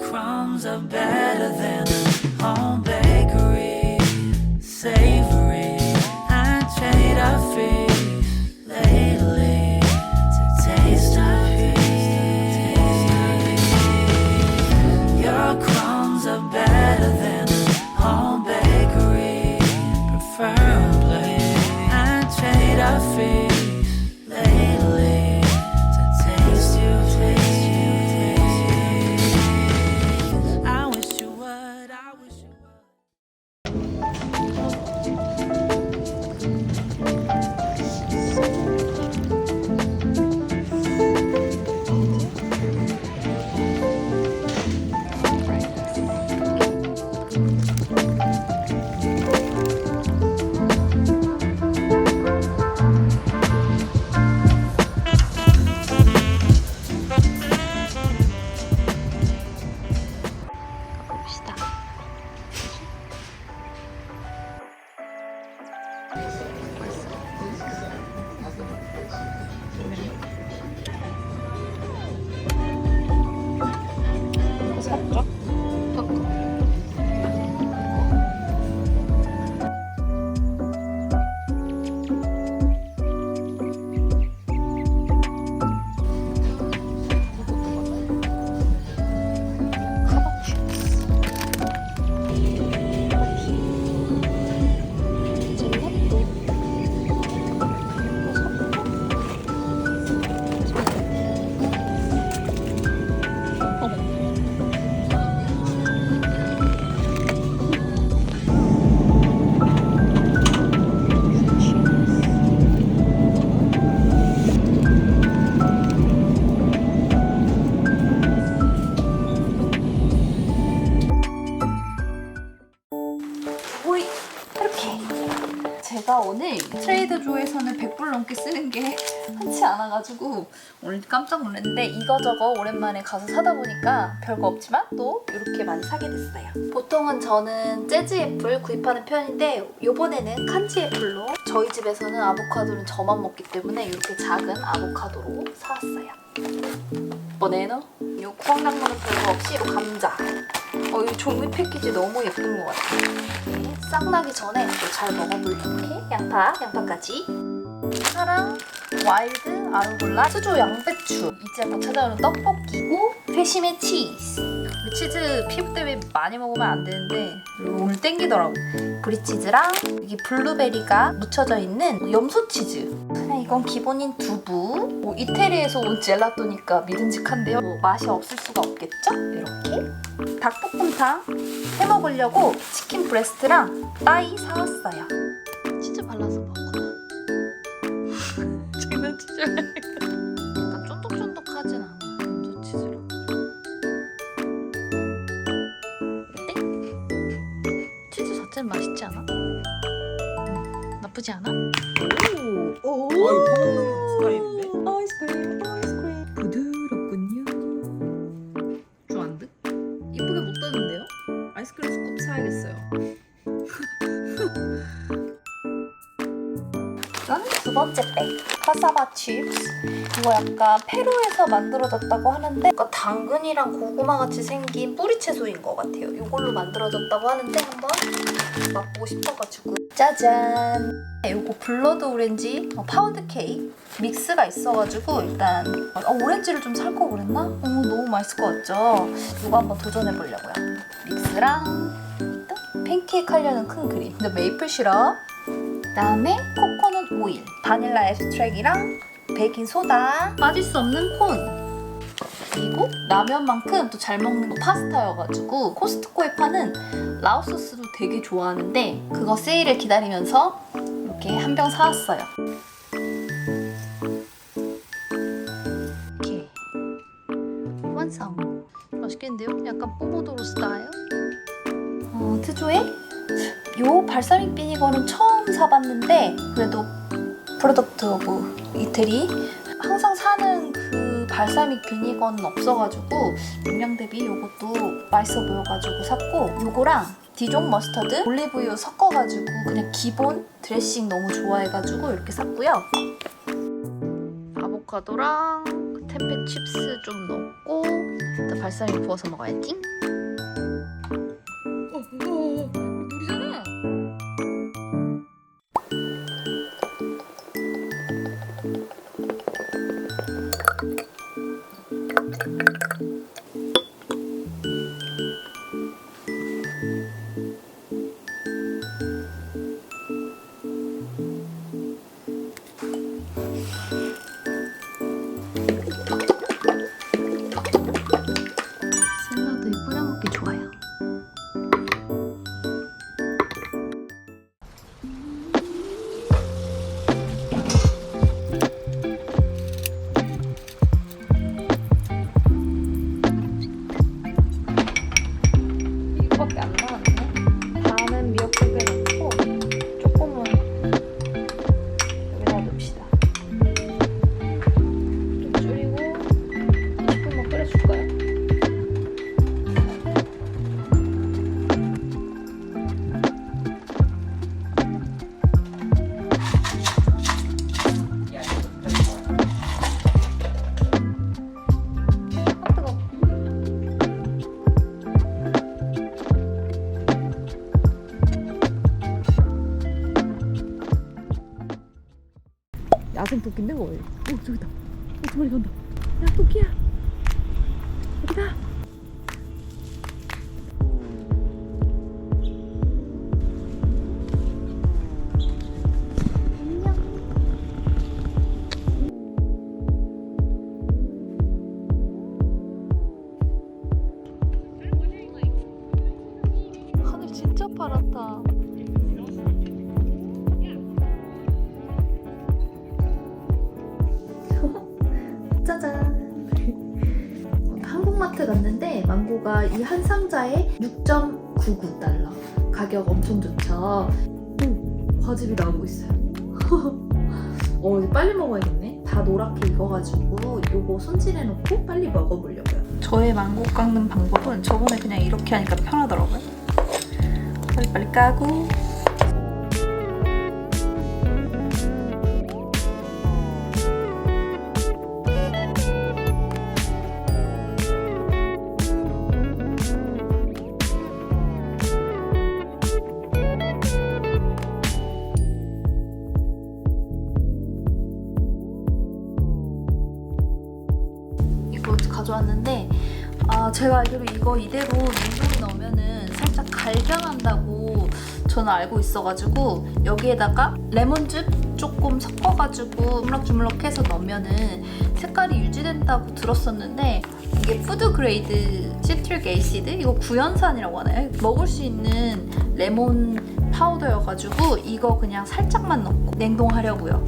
Crumbs are better than home 넘게 쓰는 게 흔치 않아가지고 오늘 깜짝 놀랐는데 이거저거 오랜만에 가서 사다 보니까 별거 없지만 또 이렇게 많이 사게 됐어요 보통은 저는 재즈 애플 구입하는 편인데 요번에는 칸지 애플로 저희 집에서는 아보카도는 저만 먹기 때문에 이렇게 작은 아보카도로 사왔어요 이번에는 요 구황작물은 별거 없이 요 감자 어, 이 종이 패키지 너무 예쁜 것 같아요. 네, 싹 나기 전에 또 잘 먹어보려고 양파, 양파까지. 파랑 와일드 아르골라 수조 양배추. 이제 막 찾아오는 떡볶이고 회심의 치즈. 치즈 피부 때문에 많이 먹으면 안 되는데 오늘 땡기더라고. 브리치즈랑 여기 블루베리가 묻혀져 있는 염소 치즈. 그냥 이건 기본인 두부. 뭐 이태리에서 온 젤라또니까 믿음직한데요. 뭐 맛이 없을 수가 없겠죠? 이렇게. 닭볶음탕 해 먹으려고 치킨 브레스트랑 따이 사왔어요. 치즈 발라서 먹어. 장난치지 말고. 약간 쫀득쫀득하진 않아. 저 치즈로. 어때? 치즈 자체는 맛있지 않아? 나쁘지 않아? 오, 오. 아 이거 퍼먹는 스타일인데? 아이스크림, 아이스크림. 부드럽군요. 좋아한데? 이쁘게 못 따는데요? 아이스크림 스쿱 사야겠어요. 번째 백. 카사바 칩스. 이거 약간 페루에서 만들어졌다고 하는데 약간 당근이랑 고구마 같이 생긴 뿌리 채소인 것 같아요. 이걸로 만들어졌다고 하는데 한번 맛보고 싶어가지고 짜잔. 이거 블러드 오렌지 어, 파우드 케이크 믹스가 있어가지고 일단 어, 오렌지를 좀 살 거 그랬나? 어, 너무 맛있을 것 같죠? 이거 한번 도전해 보려고요. 믹스랑 일단 팬케이크 하려는 큰 그림. 근데 메이플 시럽. 그다음에 코코넛 오일, 바닐라 엑스트랙이랑 베이킹 소다. 빠질 수 없는 콘. 그리고 라면만큼 또 잘 먹는 거 파스타여가지고 코스트코에 파는 라오소스도 되게 좋아하는데 그거 세일을 기다리면서 이렇게 한 병 사왔어요. 이렇게 완성. 맛있겠는데요? 약간 뽀모도로 스타일. 어, 트조에 요 발사믹 비니거는 처음 사봤는데 그래도 프로덕트 오브 이태리 항상 사는 그 발사믹 비니거는 없어가지고 용량 대비 요것도 맛있어 보여가지고 샀고 요거랑 디종 머스터드 올리브유 섞어가지고 그냥 기본 드레싱 너무 좋아해가지고 이렇게 샀고요 아보카도랑 템페 칩스 좀 넣고 일단 발사믹 부어서 먹어야지. 토끼인데 뭐예요? 어 저기다. 어, 두 마리 간다. 야 토끼야. 여기다. 진짜 파랗다. 한국마트 갔는데 망고가 이 한 상자에 6.99달러. 가격 엄청 좋죠. 오, 과즙이 나오고 있어요. 어, 이제 빨리 먹어야겠네. 다 노랗게 익어가지고 요거 손질해놓고 빨리 먹어보려고요. 저의 망고 깎는 방법은 저번에 그냥 이렇게 하니까 편하더라고요. 빨리빨리 까고 이거 가져왔는데 아 제가 알기로 이거 이대로 냉동에 넣으면은 살짝 갈변한다고 저는 알고 있어가지고 여기에다가 레몬즙 조금 섞어가지고 주물럭주물럭해서 넣으면은 색깔이 유지된다고 들었었는데 이게 푸드 그레이드 시트릭 에이시드 이거 구연산이라고 하나요? 먹을 수 있는 레몬 파우더여가지고 이거 그냥 살짝만 넣고 냉동하려고요.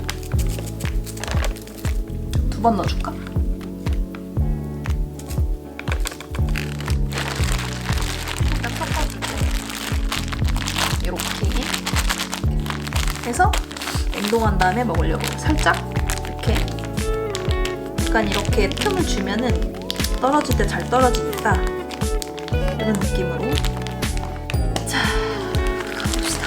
두 번 넣어줄까? 해서 냉동한 다음에 먹으려고 살짝 이렇게 약간 이렇게 틈을 주면은 떨어질 때 잘 떨어지니까 이런 느낌으로 자 가봅시다.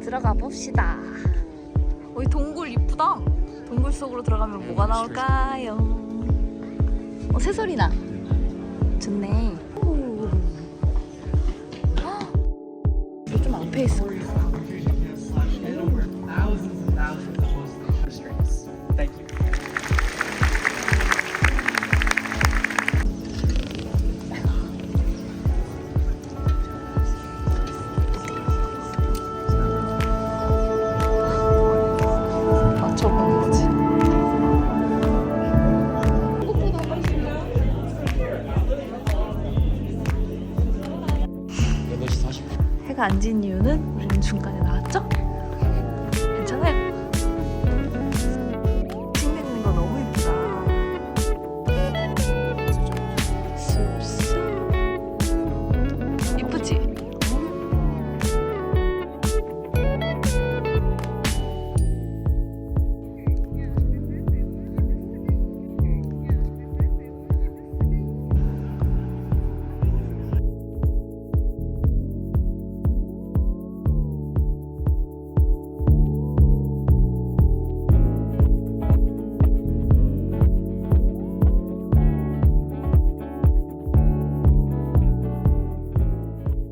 들어가 봅시다. 어, 이 동굴 이쁘다. 동굴 속으로 들어가면 뭐가 나올까요? 어, 새소리 나. 좋네. 오. 헉! 이거 좀 앞에 있어. 맞춰보는 거지. 해가 안진 이유는 우리는 중간에?